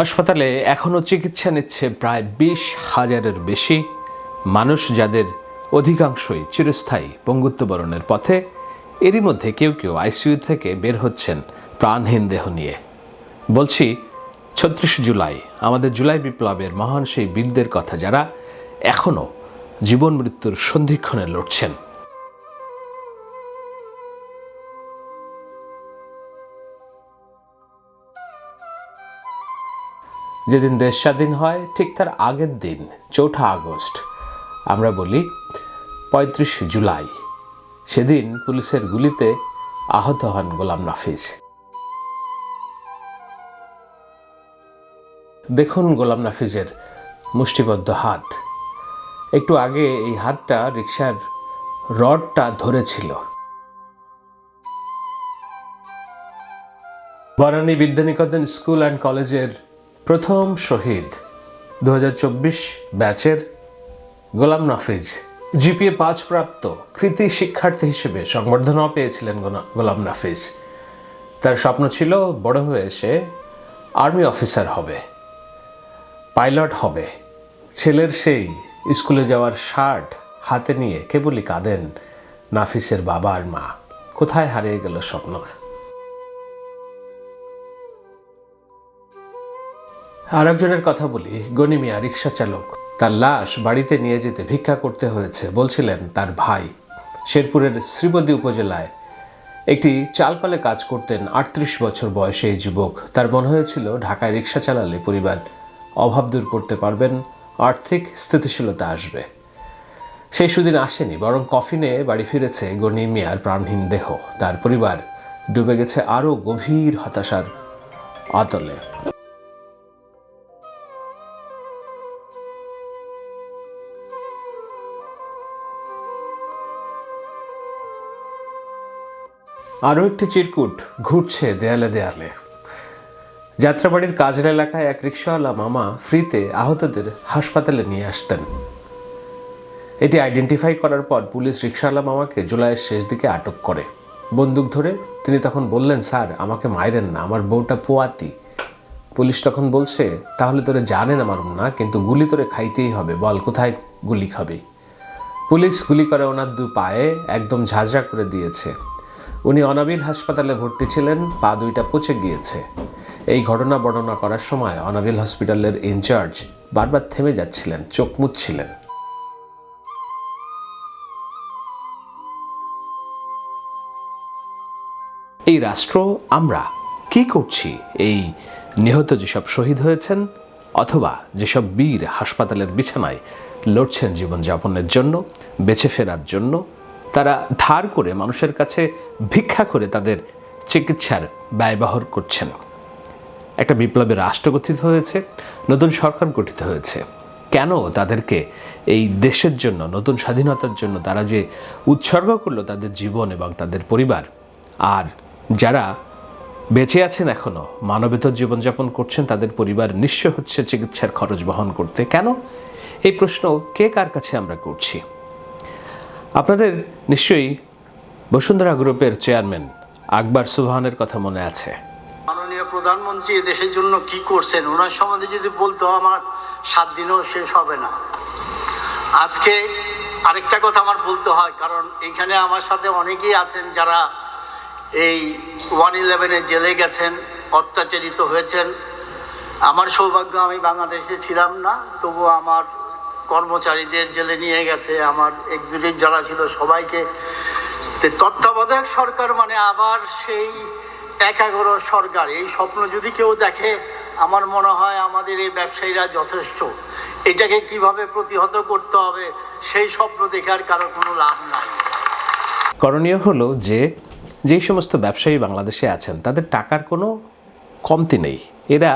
হাসপাতালে এখনও চিকিৎসা নিচ্ছে প্রায় বিশ হাজারের বেশি মানুষ যাদের অধিকাংশই চিরস্থায়ী পঙ্গুত্ববরণের পথে। এরই মধ্যে কেউ কেউ আইসিইউ থেকে বের হচ্ছেন প্রাণহীন দেহ নিয়ে। বলছি, ছত্রিশে জুলাই, আমাদের জুলাই বিপ্লবের মহান সেই বীরদের কথা যারা এখনও জীবন মৃত্যুর সন্ধিক্ষণে লড়ছেন। যেদিন দেশ স্বাধীন হয়, ঠিক তার আগের দিন, চৌঠা আগস্ট, আমরা বলি পঁয়ত্রিশ জুলাই। সেদিন পুলিশের গুলিতে আহত হন গোলাম নাফিজ দেখুন গোলাম নাফিজের মুষ্টিবদ্ধ হাত। একটু আগে এই হাতটা রিক্সার রডটা ধরেছিল। বনানী বিদ্যানিকেতন স্কুল অ্যান্ড কলেজের প্রথম শহীদ দুহাজার চব্বিশ ব্যাচের গোলাম নাফিজ। জিপিএ পাঁচ প্রাপ্ত কৃতি শিক্ষার্থী হিসেবে সংবর্ধনাও পেয়েছিলেন গোলাম নাফিজ। তার স্বপ্ন ছিল বড় হয়ে সে আর্মি অফিসার হবে, পাইলট হবে। ছেলের সেই স্কুলে যাওয়ার শার্ট হাতে নিয়ে কেবলই কাঁদেন নাফিসের বাবা আর মা। কোথায় হারিয়ে গেল স্বপ্ন? আর একজনের কথা বলি, গনি মিয়া, রিক্সা চালক। তার লাশ বাড়িতে নিয়ে যেতে ভিক্ষা করতে হয়েছে, বলছিলেন তার ভাই। শেরপুরের শ্রীবদী উপজেলায় একটি চালকলে কাজ করতেন আটত্রিশ বছর বয়সে এই যুবক। তার মনে হয়েছিল, ঢাকায় রিক্সা চালালে পরিবার অভাব দূর করতে পারবেন, আর্থিক স্থিতিশীলতা আসবে। সেই সুদিন আসেনি, বরং কফিনে বাড়ি ফিরেছে গনি মিয়ার প্রাণহীন দেহ। তার পরিবার ডুবে গেছে আরও গভীর হতাশার আতলে। আরও একটি চিরকুট ঘুরছে দেয়ালে দেয়ালে। যাত্রাবাড়ির কাজের এলাকায় এক রিক্সাওয়ালা মামা ফ্রিতে আহতদের হাসপাতালে নিয়ে আসতেন। এটি আইডেন্টিফাই করার পর পুলিশ রিক্সাওয়ালা মামাকে জুলাইয়ের শেষ দিকে আটক করে। বন্দুক ধরে তিনি তখন বললেন, স্যার, আমাকে মাইরেন না, আমার বউটা পোয়াতি। পুলিশ তখন বলছে, তাহলে তোরে জানে না মারুম না, কিন্তু গুলি তোরে খাইতেই হবে, বল, কোথায় গুলি খাবি? পুলিশ গুলি করে ওনার দু পায়ে একদম ঝাঁঝরা করে দিয়েছে। উনি অনাবিল হাসপাতালে ভর্তি ছিলেন, পা দুইটা পচে গিয়েছে। এই ঘটনা বর্ণনা করার সময় অনাবিল হসপিটালের ইনচার্জ বারবার থেমে যাচ্ছিলেন, চোখ মুচ্ছিলেন এই রাষ্ট্র, আমরা কি করছি? এই নিহত যেসব শহীদ হয়েছেন, অথবা যেসব বীর হাসপাতালের বিছানায় লড়ছেন জীবনযাপনের জন্য, বেঁচে ফেরার জন্য তারা ধার করে মানুষের কাছে ভিক্ষা করে তাদের চিকিৎসার ব্যয়বহর করছেন। একটা বিপ্লবের রাষ্ট্র গঠিত হয়েছে, নতুন সরকার গঠিত হয়েছে। কেন তাদেরকে এই দেশের জন্য, নতুন স্বাধীনতার জন্য তারা যে উৎসর্গ করল তাদের জীবন এবং তাদের পরিবার, আর যারা বেঁচে আছেন এখনও মানবেতর জীবনযাপন করছেন, তাদের পরিবার নিঃস্ব হচ্ছে চিকিৎসার খরচ বহন করতে। কেন? এই প্রশ্ন কে কার কাছে আমরা করছি? আপনাদের নিশ্চয়ই বসুন্ধরা গ্রুপের চেয়ারম্যান আকবর সুবহানের কথা মনে আছে। মাননীয় প্রধানমন্ত্রী দেশের জন্য কি করছেন? ওনার সম্বন্ধে যদি বলতো, আমার সাত দিনও শেষ হবে না। আজকে আরেকটা কথা আমার বলতে হয়, কারণ এইখানে আমার সাথে অনেকেই আছেন যারা এই ওয়ান ইলেভেনে জেলে গেছেন, অত্যাচারিত হয়েছেন। আমার সৌভাগ্য, আমি বাংলাদেশে ছিলাম না তবু আমার কর্মচারীদের জেলে নিয়ে গেছে, আমার এক্সিকিউটিভ যারা ছিল সবাইকে। তত্ত্বাবধায়ক সরকার মানে আবার সেই এক এগারো সরকার। এই স্বপ্ন যদি কেউ দেখে, আমার মনে হয় আমাদের এই ব্যবসায়ীরা যথেষ্ট। এটাকে কীভাবে প্রতিহত করতে হবে, সেই স্বপ্ন দেখে আর কারোর কোনো লাভ নাই। করণীয় হলো যে, যেই সমস্ত ব্যবসায়ী বাংলাদেশে আছেন, তাদের টাকার কোনো কমতি নেই। এরা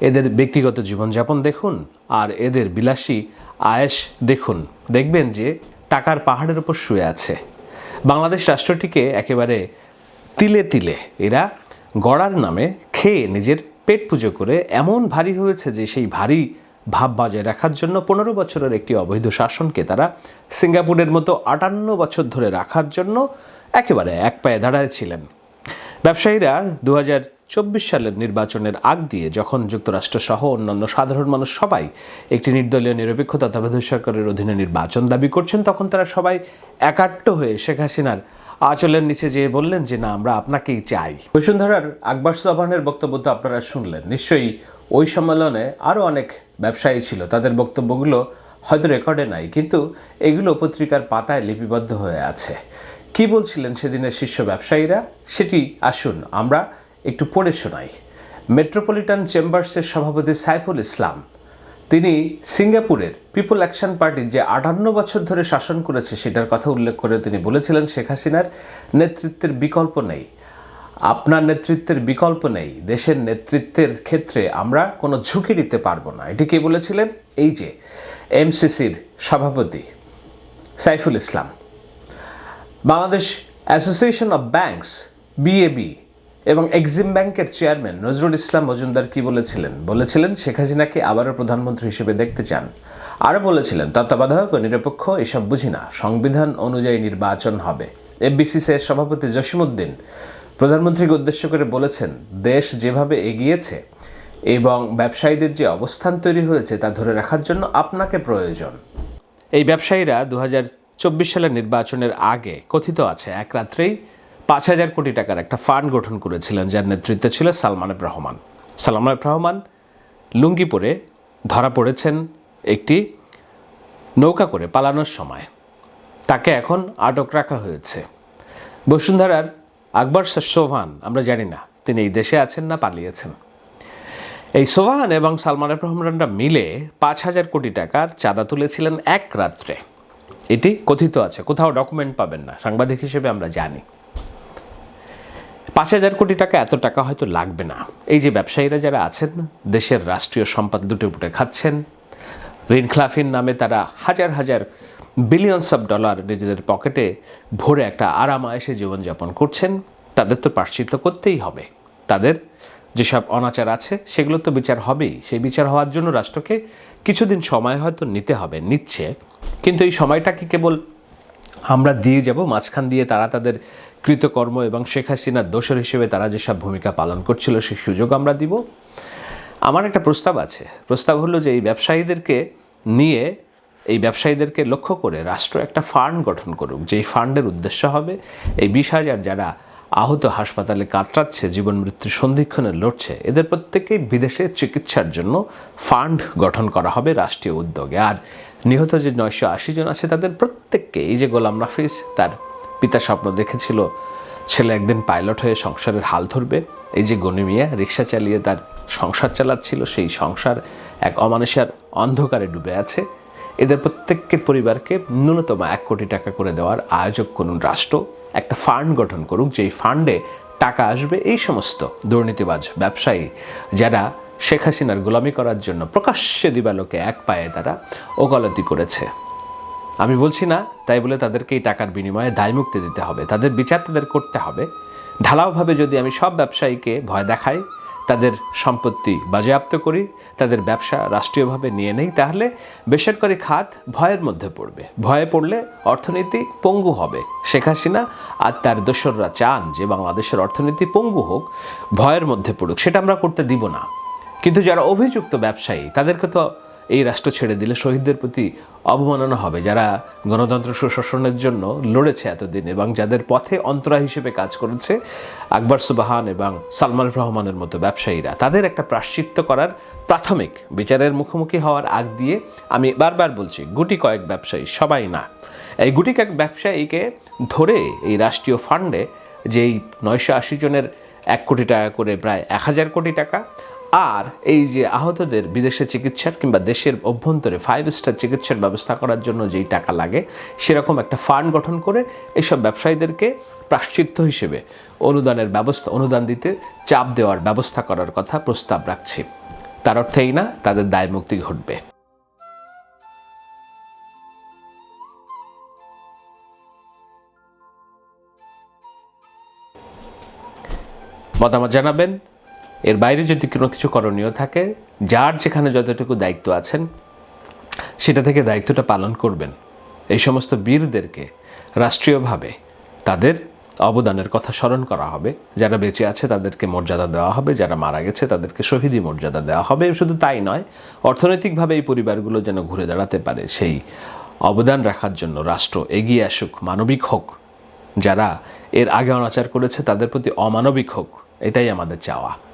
এদের ব্যক্তিগত জীবনযাপন দেখুন আর এদের বিলাসী আয়েস দেখুন। দেখবেন যে টাকার পাহাড়ের উপর শুয়ে আছে। বাংলাদেশ রাষ্ট্রটিকে একেবারে তিলে তিলে এরা গড়ার নামে খেয়ে নিজের পেট পুজো করে এমন ভারী হয়েছে যে সেই ভারী ভাব বজায় রাখার জন্য পনেরো বছরের একটি অবৈধ শাসনকে তারা সিঙ্গাপুরের মতো আটান্ন বছর ধরে রাখার জন্য একেবারে এক পায়ে দাঁড়ায় ছিলেন। ব্যবসায়ীরা দু হাজার চব্বিশ সালের নির্বাচনের আগ দিয়ে যখন যুক্তরাষ্ট্র সহ অন্যান্য সাধারণ মানুষ সবাই একটি নির্দলীয় নিরপেক্ষ তত্ত্বাবধায়ক সরকারের অধীনে নির্বাচন দাবি করছেন, তখন তারা সবাই একাট্ট হয়ে শেখ হাসিনার আঁচলের নিচে যেয়ে বললেন যে, না, আমরা আপনাকেই চাই। বসুন্ধরার আকবর সোহানের বক্তব্য তো আপনারা শুনলেন। নিশ্চয়ই ওই সম্মেলনে আরও অনেক ব্যবসায়ী ছিল। তাদের বক্তব্যগুলো হয়তো রেকর্ডে নাই, কিন্তু এগুলো পত্রিকার পাতায় লিপিবদ্ধ হয়ে আছে। কি বলছিলেন সেদিনের শীর্ষ ব্যবসায়ীরা? সেটি আসুন, আমরা একটু পড়ে শোনাই। মেট্রোপলিটন চেম্বার্সের সভাপতি সাইফুল ইসলাম, তিনি সিঙ্গাপুরের পিপল অ্যাকশন পার্টি যে আটান্ন বছর ধরে শাসন করেছে সেটার কথা উল্লেখ করে তিনি বলেছিলেন, শেখ হাসিনার নেতৃত্বের বিকল্প নেই। আপনার নেতৃত্বের বিকল্প নেই। দেশের নেতৃত্বের ক্ষেত্রে আমরা কোনো ঝুঁকি নিতে পারব না। এটি কে বলেছিলেন? এই যে, এমসিসির সভাপতি Saiful Islam. Bangladesh association of banks, BAB এবং এক্সিম ব্যাংকের চেয়ারম্যান নজরুল ইসলাম মজুমদার কি বলেছিলেন? বলেছিলেন, শেখ হাসিনাকে আবারও প্রধানমন্ত্রী হিসেবে দেখতে চান। আরও বলেছিলেন, তত্ত্বাবধায়ক ও নিরপেক্ষ, এসব বুঝি না। সংবিধান অনুযায়ী নির্বাচন হবে। এফবিসিসিআই সভাপতি জসিমউদ্দিন প্রধানমন্ত্রীকে উদ্দেশ্য করে বলেছেন, দেশ যেভাবে এগিয়েছে এবং ব্যবসায়ীদের যে অবস্থান তৈরি হয়েছে তা ধরে রাখার জন্য আপনাকে প্রয়োজন। এই ব্যবসায়ীরা দু চব্বিশ সালের নির্বাচনের আগে কথিত আছে, এক রাত্রেই পাঁচ হাজার কোটি টাকার একটা ফান্ড গঠন করেছিলেন, যার নেতৃত্বে ছিল সালমান রহমান। সালমান রহমান লুঙ্গি পরে ধরা পড়েছেন একটি নৌকা করে পালানোর সময়। তাকে এখন আটক রাখা হয়েছে। বসুন্ধরার আকবর সোহান আমরা জানি না, তিনি এই দেশে আছেন না, পালিয়েছেন। এই সোহান এবং সালমান রহমানরা মিলে পাঁচ হাজার কোটি টাকার চাঁদা তুলেছিলেন এক রাত্রে। এটি কথিত আছে, কোথাও ডকুমেন্ট পাবেন না, সাংবাদিক হিসেবে আমরা জানি। পাঁচ হাজার কোটি টাকা এত টাকা হয়তো লাগবে না। এই যে ব্যবসায়ীরা যারা আছেন, দেশের রাষ্ট্রীয় সম্পদ দুটে পুটে খাচ্ছেন, ঋণ খ্লাফির নামে তারা হাজার হাজার বিলিয়নস অফ ডলার নিজেদের পকেটে ভরে একটা আরাম আয়েসে জীবনযাপন করছেন, তাদের তো প্রাশ্চিত্য করতেই হবে। তাদের যেসব অনাচার আছে সেগুলো তো বিচার হবেই। সেই বিচার হওয়ার জন্য রাষ্ট্রকে কিছুদিন সময় হয়তো নিতে হবে, নিচ্ছে। কিন্তু এই সময়টা কি কেবল আমরা দিয়ে যাব, মাঝখান দিয়ে তারা তাদের কৃতকর্ম এবং শেখ হাসিনার দোষর হিসেবে তারা যেসব ভূমিকা পালন করছিল সেই সুযোগ আমরা দিব। আমার একটা প্রস্তাব আছে। প্রস্তাব হলো যে এই ব্যবসায়ীদেরকে নিয়ে, এই ব্যবসায়ীদেরকে লক্ষ্য করে রাষ্ট্র একটা ফান্ড গঠন করুক। যেই ফান্ডের উদ্দেশ্য হবে, এই বিশ হাজার যারা আহত হাসপাতালে কাতরাচ্ছে, জীবন মৃত্যুর সন্ধিক্ষণে লড়ছে, এদের প্রত্যেকেই বিদেশে চিকিৎসার জন্য ফান্ড গঠন করা হবে রাষ্ট্রীয় উদ্যোগে। আর নিহত যে নয়শো আশি জন আছে, তাদের প্রত্যেককে, এই যে গোলাম রাফিজ তার পিতা স্বপ্ন দেখেছিল, ছেলে একদিন পাইলট হয়ে সংসারের হাল ধরবে। এই যে গনি মিয়া রিক্সা চালিয়ে তার সংসার চালাচ্ছিল, সেই সংসার এক অমানুষের অন্ধকারে ডুবে আছে। এদের প্রত্যেকের পরিবারকে ন্যূনতম এক কোটি টাকা করে দেওয়ার আয়োজক করুন রাষ্ট্র, একটা ফান্ড গঠন করুক, যেই ফান্ডে টাকা আসবে। এই সমস্ত দুর্নীতিবাজ ব্যবসায়ী যারা শেখ হাসিনার গোলামি করার জন্য প্রকাশ্যে দিবালোকে এক পায়ে তারা ওকালতি করেছে। আমি বলছি না, তাই বলে তাদেরকে এই টাকার বিনিময়ে দায়মুক্তি দিতে হবে। তাদের বিচার তাদের করতে হবে। ঢালাওভাবে যদি আমি সব ব্যবসায়ীকে ভয় দেখাই, তাদের সম্পত্তি বাজেয়াপ্ত করি, তাদের ব্যবসা রাষ্ট্রীয়ভাবে নিয়ে নেই, তাহলে বেসরকারি খাত ভয়ের মধ্যে পড়বে। ভয়ে পড়লে অর্থনীতি পঙ্গু হবে। শেখ হাসিনা আর তার দোসররা চান যে বাংলাদেশের অর্থনীতি পঙ্গু হোক, ভয়ের মধ্যে পড়ুক। সেটা আমরা করতে দিব না। কিন্তু যারা অভিযুক্ত ব্যবসায়ী, তাদেরকে তো এই রাষ্ট্র ছেড়ে দিলে শহীদদের প্রতি অবমাননা হবে। যারা গণতন্ত্র সুশাসনের জন্য লড়েছে এতদিন এবং যাদের পথে অন্তরা হিসেবে কাজ করেছে, আকবর সুবাহান এবং সালমান রহমানের মতো ব্যবসায়ীরা, তাদের একটা প্রাশ্চিত্য করার প্রাথমিক বিচারের মুখোমুখি হওয়ার আগ দিয়ে আমি বারবার বলছি, গুটি কয়েক ব্যবসায়ী, সবাই না। এই গুটি কয়েক ব্যবসায়ীকে ধরে এই রাষ্ট্রীয় ফান্ডে যেই নয়শো আশি জনের এক কোটি টাকা করে, প্রায় এক হাজার কোটি টাকা আর এই যে আহতদের বিদেশে চিকিৎসার কিংবা দেশের অভ্যন্তরে ফাইভ স্টার চিকিৎসার ব্যবস্থা করার জন্য যেই টাকা লাগে, সেরকম একটা ফান্ড গঠন করে এইসব ব্যবসায়ীদেরকে প্রাশ্চিত্য হিসেবে অনুদানের ব্যবস্থা, অনুদান দিতে চাপ দেওয়ার ব্যবস্থা করার কথা প্রস্তাব রাখছি। তার অর্থেই না, তাদের দায় মুক্তি ঘটবে। মতামত জানাবেন এর বাইরে যদি কোনো কিছু করণীয় থাকে, যার যেখানে যতটুকু দায়িত্ব আছেন, সেটা থেকে দায়িত্বটা পালন করবেন। এই সমস্ত বীরদেরকে রাষ্ট্রীয়ভাবে তাদের অবদানের কথা স্মরণ করা হবে। যারা বেঁচে আছে, তাদেরকে মর্যাদা দেওয়া হবে। যারা মারা গেছে, তাদেরকে শহীদি মর্যাদা দেওয়া হবে। শুধু তাই নয়, অর্থনৈতিকভাবে এই পরিবারগুলো যেন ঘুরে দাঁড়াতে পারে। সেই অবদান রাখার জন্য রাষ্ট্র এগিয়ে আসুক, মানবিক হোক। যারা এর আগে অনাচার করেছে, তাদের প্রতি অমানবিক হোক। এটাই আমাদের চাওয়া।